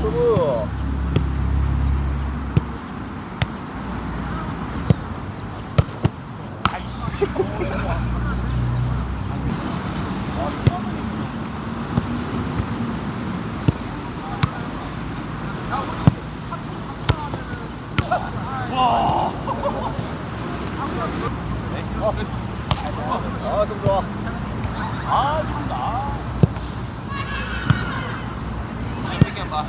수부. 아, 좀 좋아. 아 미친다. 아,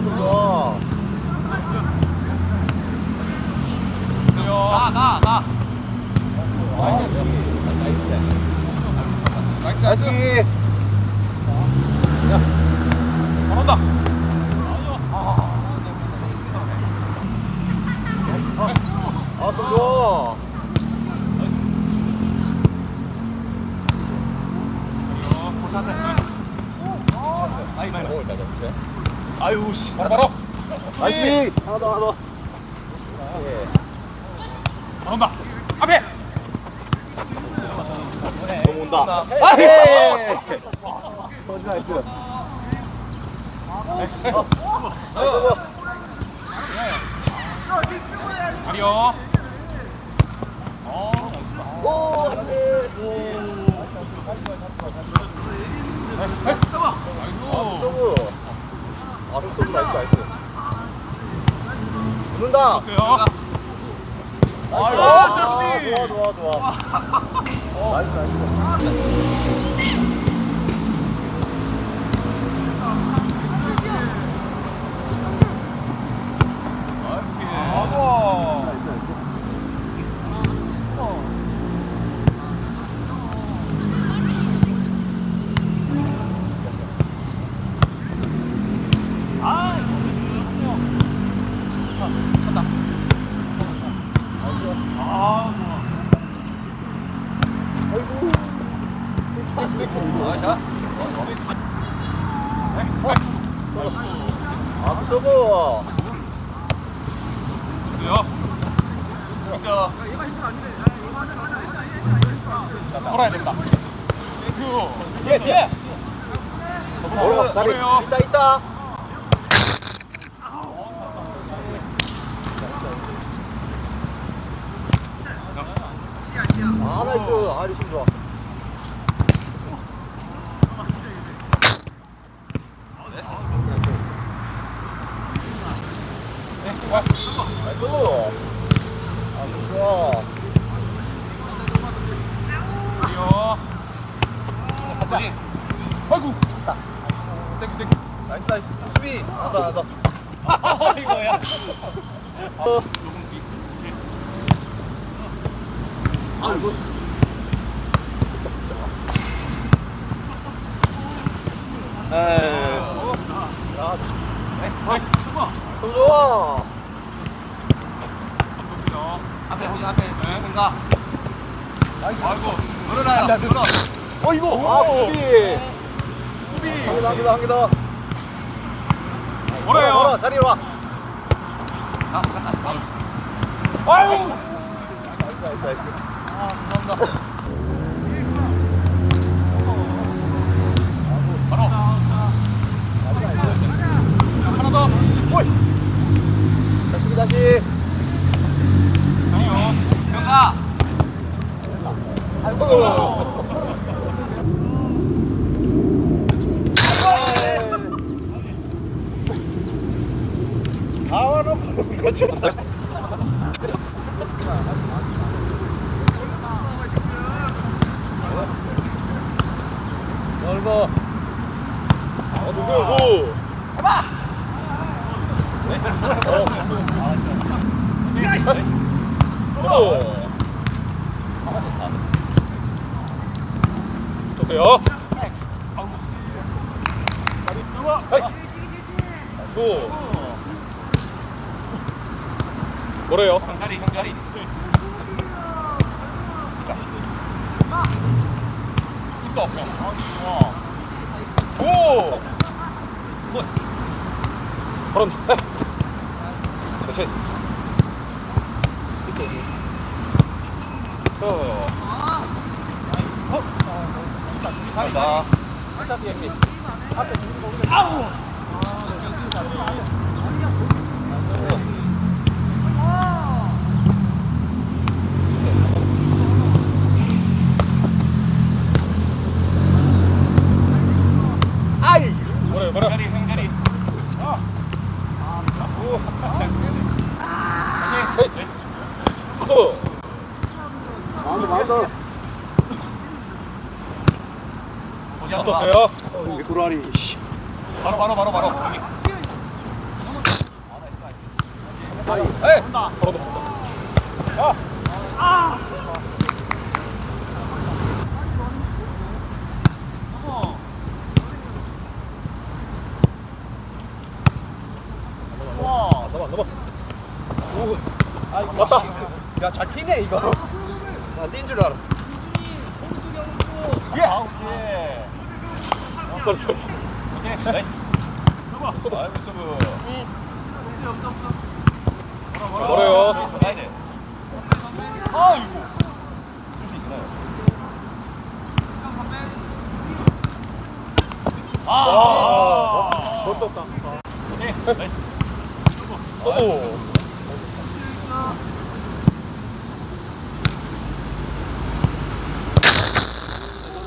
좀 좋아. 가, 가, 가. 나이스. 안 온다. 아, 좀 좋아. 오. 아유, 씨. 바로. 나이스 빅. 하나 더, 하나 더. 예. 안 온다. 앞에. 너무 온다. 네. 아, 예. 터지 나이스. 다리요. 오, 안 돼. 서브. 아, 서브 나이스, 나이스. 붙는다. 아이고, 아, 좋아, 좋아, 좋아. 나이스, 나이스. 아이고. 서브. 보세요. 있어. 걸어야 됩니다. 땡큐. 오른 자리 뭐래요? 있다, 있다. 아, 나이스. 아, 리심 좋아. 나이스. 아, 좀 좋아. 다리요. 가자. 아이고. 땡큐, 땡큐. 나이스, 나이스. 수비. 더, 하나 더. 이거야. 어. 아이고. 에이. 야, 좀 좋아. 보세요. 앞에, 거기 앞에. 네, 뭔가. 아이고. 늘어나요. 늘어. 어, 이거. 아, 수비. 수비. 한개 더, 한개 더, 한개 더. 뭐래요? 자리로 와. 아유. 나이스, 나이스, 나이스. 아, 감사합니다. 바로. 하나 더. 오이. 자, 수비 다시. 아니요. 병가. 아이고. 나와놓고 이거 좀. 넓어. 어, 좋고, 오. 해봐. 어. 보세요. 수. 뭐래요? 형자리, 형자리. 있어. 오. 바로 해. 천천히. 어. 잘다. 어차피 여기 앞에 아우. 아이. 뭐래 뭐래. 형자리 형자리. 어. 마운드 마운드. 보지 않아. 어떠세요? 어, 구라리. 바로 바로 바로 바로. 여기. 에이. 바로 더. 아. 와. 넘어 넘어. 오. 아 맞다. 야 잘 튀네 이거. 나뛴줄 알아. 예. 아, 오케이. 쏘리 쏘리. 오케이. 네. 서브. 아이고 서브. 뭐래요? 가야 돼. 아이고. 쓸수 있나요? 아. 못 떴다. 오케이. 네. 오.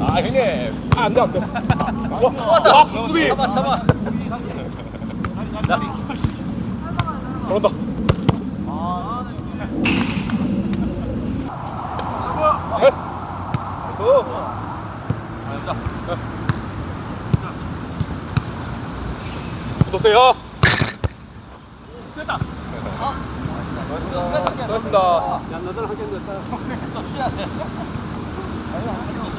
아, 형님. 아, 안 돼, 안 돼. 와, 아, 와, 수비. 잡아, 잡아. 네. 어. 어떠세요? 반갑습니다. 야, 너들 하겠는데. 접수해야 돼.